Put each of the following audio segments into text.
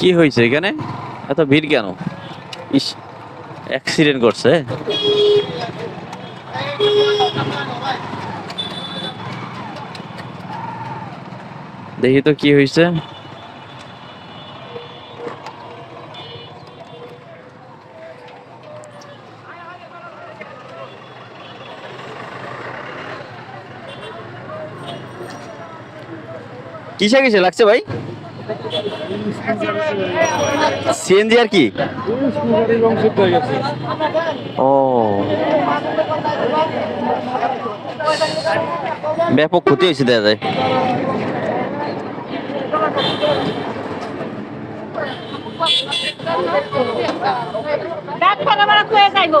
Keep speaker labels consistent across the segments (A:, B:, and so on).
A: কি হয়েছে এখানে? এত ভিড় কেন? ইস অ্যাক্সিডেন্ট করছে দেখি তো কি হয়েছে। কিসে কিসে লাগছে ভাই? সিএনজি আর কি? ও। ব্যাপক ক্ষতি হয়েছে দেখা যায়।
B: যাইবো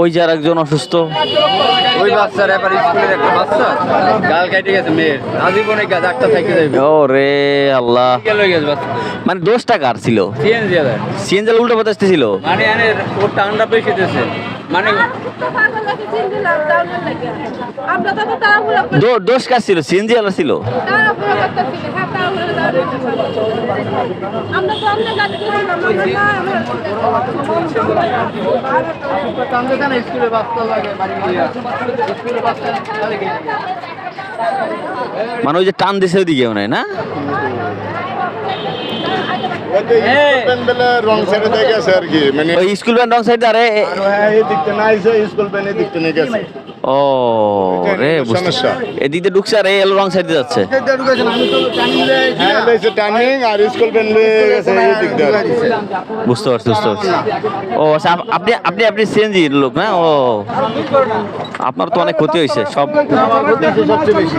A: ওই যে আর একজন অসুস্থ।
C: ওই বাচ্চার এবার স্কুলের একটা বাচ্চা। গাল কেটে গেছে মেয়ের। আজীবনে ডাক্তার থাকতে যাইবে
A: ও রে আল্লাহ। মানে দোষটা কার ছিল।
C: সিএনজি
A: সিএনজি উল্টো বাতাসতে ছিল
C: মানে ওর টান্ডা পেয়ে দিয়েছে মানে
A: দোষ কার ছিল? সিএনজি আলা ছিল?
B: হ্যাঁ তাড়াহুড়া আমরা তো অন্য গাড়ি করেছিলাম আমরা না আমরা
C: স্কুলে বাচ্চা লাগে বাড়ি স্কুলে বাচ্চা
A: মানে ওই যে টান দিছে ওইদিকে মনে হয় না?
D: রং সাইডে দিয়ে গেছে আর কি মানে
A: স্কুল ব্যান্ড রং সাইড আরে
D: হ্যাঁ এই দিকতে না স্কুল প্যানে দিকতে নিয়ে গেছে।
A: ও রে বুঝতে
D: সমস্যা।
A: এদিক দিয়ে ঢুকছে আর এই রং সাইডে যাচ্ছে।
D: হ্যাঁ টার্নিং আর স্কুল প্যান গেছে এই দিক
A: বুঝতে পারছি বুঝতে পারছি। ও আচ্ছা আপ- আপনি আপনি আপনি সিএনজি লোক না? ও আপনার তো অনেক ক্ষতি হয়েছে সব
D: সবচেয়ে বেশি।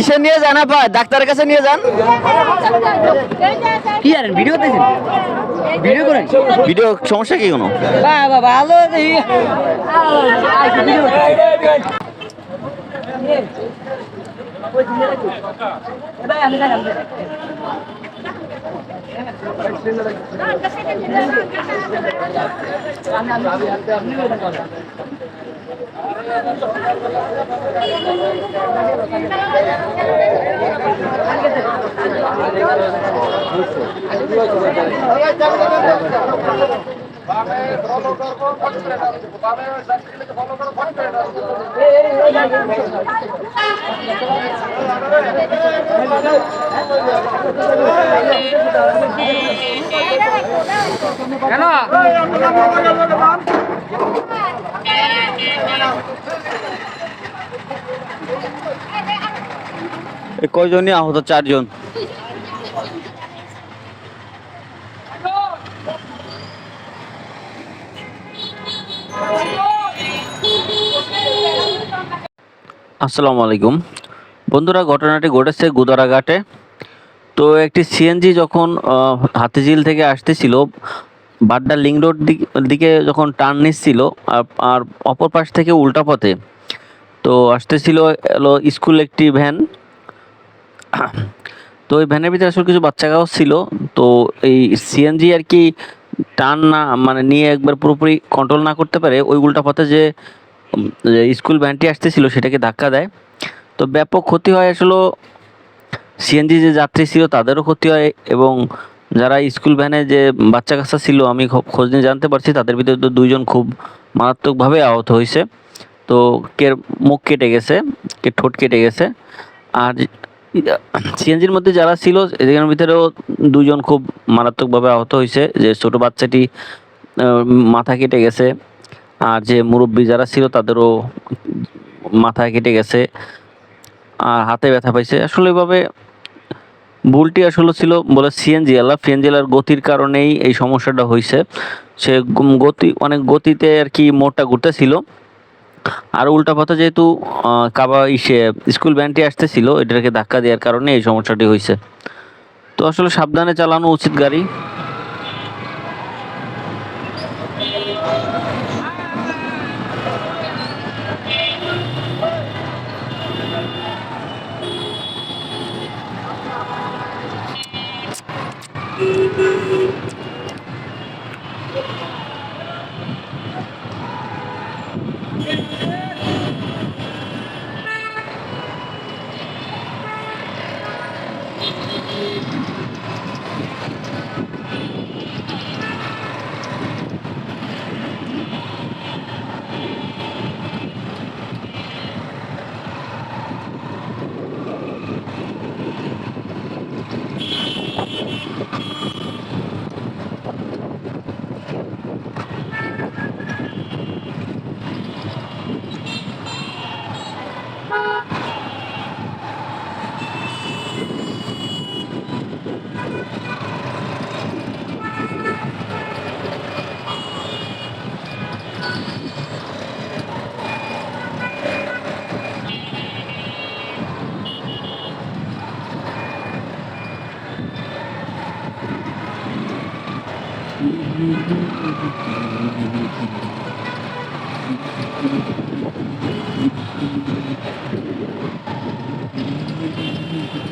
A: ইসে নিয়ে যান আপা ডাক্তারের কাছে নিয়ে যান।
E: কি আর ভিডিও দিয়েছেন ভিডিও করেন?
A: ভিডিও সমস্যা কি কোনো?
E: বাবা ভালো
A: এ কয়জনই আহত? চারজন। আসসালামু আলাইকুম। বন্ধুরা, ঘটনাটি ঘটেছে গুদারাঘাটে। তো একটি সিএনজি যখন হাতিঝিল থেকে আসতেছিল, বাড্ডা লিং রোড দিকে যখন টার্ন নিচ্ছিল আর- অপর পাশ থেকে উল্টা পথে, তো আসতেছিল স্কুল একটি ভ্যান। তো ওই ভ্যানের ভিতরে আসলে কিছু বাচ্চা ছিল। তো এই সিএনজি আর কি টান না মানে নিয়ে একবার পুরোপুরি কন্ট্রোল না করতে পারে ওই উল্টা পথে যে স্কুল ভ্যানটি আসতেছিল সেটাকে ধাক্কা দেয়। তো ব্যাপক ক্ষতি হয় আসলে সিএনজি যে যাত্রী ছিল তাদেরও ক্ষতি হয় এবং যারা স্কুল ভ্যানে যে বাচ্চা কাচ্চা ছিল আমি খোঁজ নিয়ে জানতে পারছি তাদের ভিতরে তো দুইজন খুব মারাত্মকভাবে আহত হয়েছে। তো কে মুখ কেটে গেছে, কে ঠোঁট কেটে গেছে। আর সিএনজির মধ্যে যারা ছিল এদের ভিতরেও দুজন খুব মারাত্মকভাবে আহত হয়েছে। যে ছোট বাচ্চাটি মাথা কেটে গেছে। আর যে মুরব্বী যারা ছিল, তাদেরও মাথা কেটে গেছে আর হাতে ব্যথা পাইছে। আসলে এভাবে ভুলটি আসলে ছিল বলে সিএনজি আলা সিএনজি আলার গতির কারণেই এই সমস্যাটা হয়েছে সে গতি, অনেক গতিতে আর কি মোড়টা ঘুরতেছিল। আর উল্টা পথে যেহেতু কাবা ইসে স্কুল ব্যান্ডটি আসতেছিল, এটাকে ধাক্কা দেওয়ার কারণে এই সমস্যাটি হয়েছে। তো আসলে সাবধানে চালানো উচিত গাড়ি।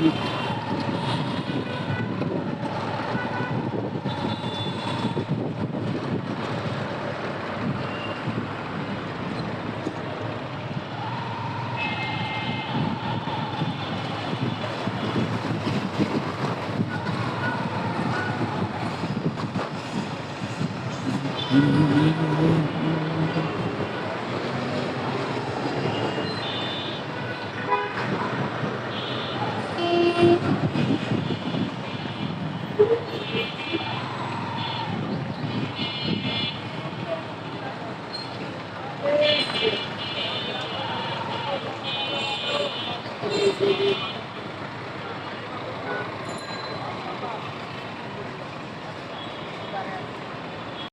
D: Thank you. Música